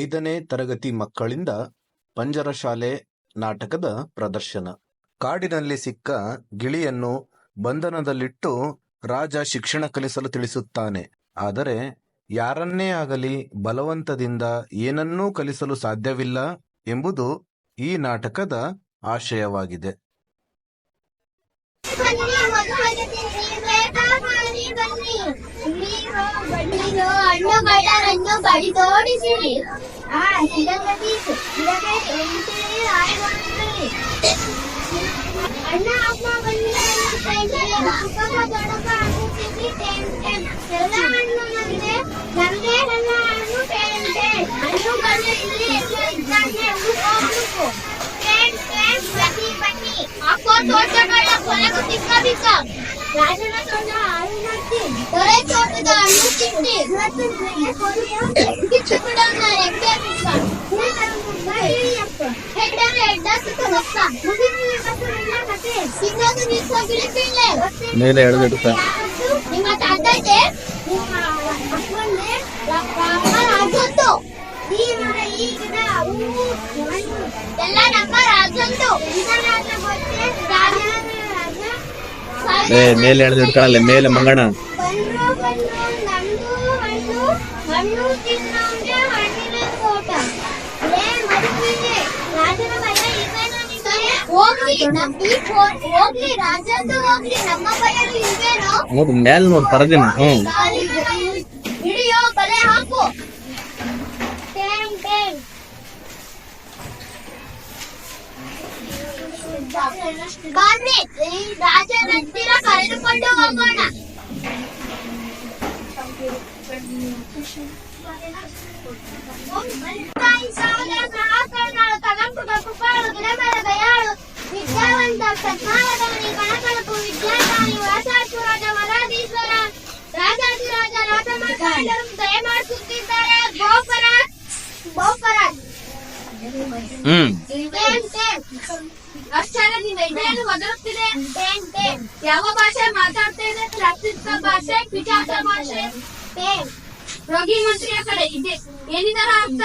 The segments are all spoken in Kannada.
ಐದನೇ ತರಗತಿ ಮಕ್ಕಳಿಂದ ಪಂಜರಶಾಲೆ ನಾಟಕದ ಪ್ರದರ್ಶನ. ಕಾಡಿನಲ್ಲಿ ಸಿಕ್ಕ ಗಿಳಿಯನ್ನು ಬಂಧನದಲ್ಲಿಟ್ಟು ರಾಜ ಶಿಕ್ಷಣ ಕಲಿಸಲು ತಿಳಿಸುತ್ತಾನೆ. ಆದರೆ ಯಾರನ್ನೇ ಆಗಲಿ ಬಲವಂತದಿಂದ ಏನನ್ನೂ ಕಲಿಸಲು ಸಾಧ್ಯವಿಲ್ಲ ಎಂಬುದು ಈ ನಾಟಕದ ಆಶಯವಾಗಿದೆ. ಬನ್ನಿ ಮಧುರಗೆ ತಿನ್ನಿ ಬೇಗ ಮಾಡಿ ಬನ್ನಿ ನೀರು ಬಣ್ಣೀರು ಹಣ್ಣುಗಳನ್ನು ಬಡಿದೋಡಿಸಿರಿ ಆ ಸಿಡಗದೀಸು ಗಿಡಕ್ಕೆ ಎಂಟಿರಿ ಆಯ್ಕೊಂಡಿರಿ ಅಣ್ಣ ಅಮ್ಮ ಬನ್ನಿ ಅಪ್ಪಮ್ಮ ದೊಡ್ಡಪ್ಪ ಹಣ್ಣು ತಿನ್ನಿ ಟೆನ್ ಟೆನ್ ಎಲ್ಲ ಹಣ್ಣು ನಮ್ದೆ ನಮ್ದೇ ಎಲ್ಲ ಹಣ್ಣು ಟೆನ್ ಟೆನ್ ಹಣ್ಣುಗಳು ಇಲ್ಲಿ ಎಲ್ಲ ಇದ್ದಾಗೆ ಎಂದು ಹೋಗ್ಬೇಕು ಟೆನ್ ಟೆನ್ ಬನ್ನಿ ಬನ್ನಿ ಅಕ್ಕೋ ತೋಟಗಳ ಕೊನೆಗೂ ತಿಕ್ಕ ಬಿಕ್ಕ ರಾಜನ ತೋಟ ಹಾಳು ಮಾಡ್ತಿ ದೊರೆ ತೋಟದ ಹಣ್ಣು ತಿಂಡಿ ಇವತ್ತು ನಿನಗೆ ಕೊನೆಯ ಕಿಚ್ಚು ಬಿಡೋಣ ಎಗ್ಗೆ ಬಿಕ್ಕ ಹೆಡ್ಡರ ಹೆಡ್ಡ ಸುತ್ತ ರಕ್ತ ಮುಗಿದು ಇವತ್ತು ನಿನ್ನ ಕತೆ ಸಿನ್ನೋದು ನಿಲ್ಸೋಗಿಳಿ ಪಿಳ್ಳೆ ಮೇಲೆ ಎಳೆದಿಡುತ್ತ ನಿಮ್ಮ ತಂದೆ ನಿಮ್ಮ ಅಪ್ಪಂದೆ ಅಮ್ಮ ರಾಜಂದು ಈ ಮರ ಈ ಗಿಡ ಹೂವು ಹಣ್ಣು ಎಲ್ಲ ನಮ್ಮ ರಾಜಂದು ರಾಜ ಗೊತ್ತೇ ರಾಜನ ರಾಜ ಏ ಮೇಲೆ ಎಳೆದಿಡ್ತಾಳಲ್ಲ ಮೇಲೆ ಮಂಗಣ ಬಂದ್ರು ನಮ್ದು ಹಣ್ಣು ಹಣ್ಣು ತಿನ್ನೋಂಗೆ ಹಣ್ಣಿನ ತೋಟ. ಲೇ ಮದುವೆ ರಾಜನ ಭಯ ಇಲ್ವೇನೋ ನಿಮಗೆ? ಹೋಗ್ಲಿ ನಮ್ ಈ ಹೋಗ್ಲಿ ರಾಜಂದು ಹೋಗ್ಲಿ. ನಮ್ಮ ಭಯ ಇಲ್ವೇನೋ? ಹೌದು ಮೇಲ್ ನೋಡಿ ಪರದಿನ ಹಿಡಿಯೋ ಬಲೆ ಹಾಕು. ಟೇಂಗ್ ಟೇಂಗ್ ಬನ್ನಿ ಈ ರಾಜನ ಹತ್ತಿರ ಕರೆದುಕೊಂಡು ಹೋಗೋಣ. ವಿದ್ಯಾದಾನಿ ವಾಸಾಸುರಾಜ ವರಾಧೀಶ್ವರ ರಾಜಾಧಿರಾಜ ರಾಜಮಾರ್ತಾಂಡರು ದಯಮಾಡಿಸುತ್ತಿದ್ದಾರೆ ಗೋಪರ ಗೋಪರ ಹ್ಮ್ ಟೇನ್ ಟೇನ್ ಅಕ್ಷರದಿಂದ ಇದೇನು ಒದರುತ್ತಿದೆ ಟೇನ್ ಟೇನ್ ಯಾವ ಭಾಷೆ ಮಾತಾಡ್ತಾ ಇದೆ ರಕ್ಷಿತ ಭಾಷೆ ಪಿಚಾಸ ಭಾಷೆ ಟೇನ್ ರೋಗಿ ಮಂತ್ರಿಯ ಕಡೆ ಇದೆ. ಏನಿದರ ಅರ್ಥ?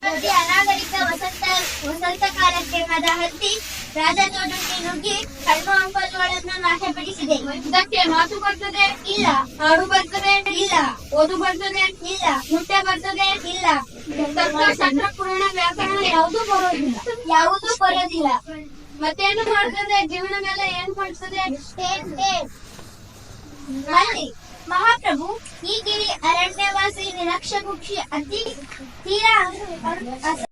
ಪ್ರತಿ ಅನಾಗರಿಕ ವಸಂತ ವಸಂತ ಕಾಲಕ್ಕೆ ಮದ ಹತ್ತಿ ರಾಜತೋಟಕ್ಕೆ ನುಗ್ಗಿ ಹಂಪಲುಗಳನ್ನು ನಾಶಪಡಿಸಿದೆ. ಇದಕ್ಕೆ ಮಾತು ಬರ್ತದೆ? ಇಲ್ಲ. ಹಾಡು ಬರ್ತದೆ? ಇಲ್ಲ. ಓದು ಬರ್ತದೆ? ಇಲ್ಲ. ಮುಟ್ಟೆ ಬರ್ತದೆ? ಇಲ್ಲ. ತರ್ಕ ಸಣ್ಣ ಪುರಾಣ ವ್ಯಾಕರಣ ಯಾವುದೂ ಬರೋದಿಲ್ಲ. ಯಾವುದೂ ಬರೋದಿಲ್ಲ. ಮತ್ತೇನು ಮಾಡ್ತದೆ? ಜೀವನ ಮೇಲೆ ಏನ್ ಮಾಡ್ತದೆ? ಅಲ್ಲಿ ಮಹಾಪ್ರಭು ಈ ಗಿರಿ ಅರಣ್ಯವಾಸಿ ನಿರಕ್ಷ ಕುಕ್ಷಿ ಅತಿ ತೀರಾ ಅಸ-